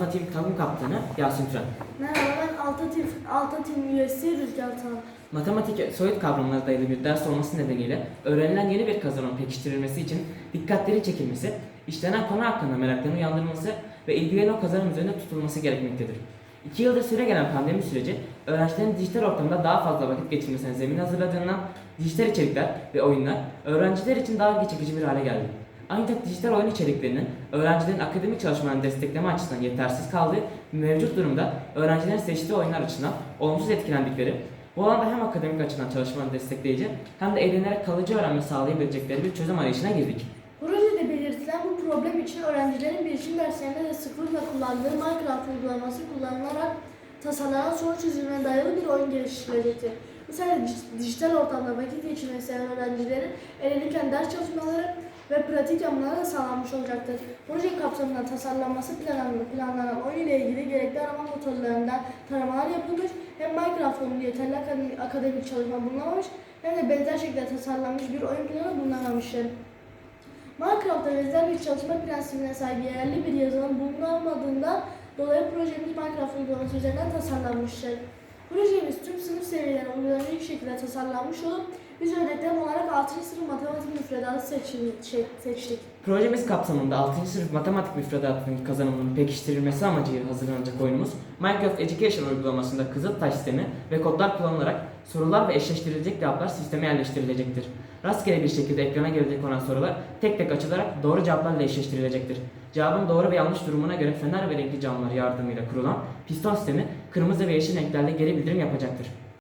Fatih Takım Kaptanı Yasin Turan. Merhaba ben Altatif, Altatif üyesi Rüzgar Tanrı. Matematik soyut kavramlara dayalı bir ders olması nedeniyle öğrenilen yeni bir kazanım pekiştirilmesi için dikkatleri çekilmesi, işlenen konu hakkında meraklarını uyandırılması ve ilgilerin o kazanım üzerinde tutulması gerekmektedir. İki yıldır süre gelen pandemi süreci, öğrencilerin dijital ortamda daha fazla vakit geçirmesine zemin hazırladığından dijital içerikler ve oyunlar öğrenciler için daha ilgi çekici bir hale geldi. Ancak dijital oyun içeriklerinin öğrencilerin akademik çalışmalarını destekleme açısından yetersiz kaldığı mevcut durumda öğrencilerin seçtiği oyunlar açısından olumsuz etkilendikleri, bu alanda hem akademik açıdan çalışmalarını destekleyici hem de eğlenerek kalıcı öğrenme sağlayabilecekleri bir çözüm arayışına girdik. Projede belirtilen bu problem için öğrencilerin bilişim derslerinde de sıklıkla kullandığı Minecraft uygulaması kullanılarak tasarlanan soru çözümüne dayalı bir oyun geliştirilecektir. Bu sayede dij- dijital ortamda vakit geçirmeyi seven öğrencilerin eğlenirken ders çalışmaları ve pratik yapmaları da sağlanmış olacaktır. Proje kapsamında tasarlanması planlanan, planlanan oyun ile ilgili gerekli arama motorlarından taramalar yapılmış. Hem Minecraft oyunu yeterli akademik çalışma bulunamamış hem de benzer şekilde tasarlanmış bir oyun planı bulunamamıştır. Minecraft'ta benzer bir çalışma prensibine sahip yerli bir yazılım bulunamadığından dolayı projemiz Minecraft uygulaması üzerinden tasarlanmıştır. Projemiz tüm sınıf seviyelerine uygulanacak şekilde tasarlanmış olup biz öğretmen olarak 6. sınıf matematik müfredatı şey- seçtik. Projemiz kapsamında 6. sınıf matematik müfredatının kazanımının pekiştirilmesi amacıyla hazırlanacak oyunumuz, Minecraft Education uygulamasında Kızıltaş sistemi ve kodlar kullanılarak sorular ve eşleştirilecek cevaplar sisteme yerleştirilecektir. Rastgele bir şekilde ekrana gelecek olan sorular tek tek açılarak doğru cevaplarla eşleştirilecektir. Cevabın doğru ve yanlış durumuna göre fener ve renkli camlar yardımıyla kurulan piston sistemi kırmızı ve yeşil renklerle geri bildirim yapacaktır.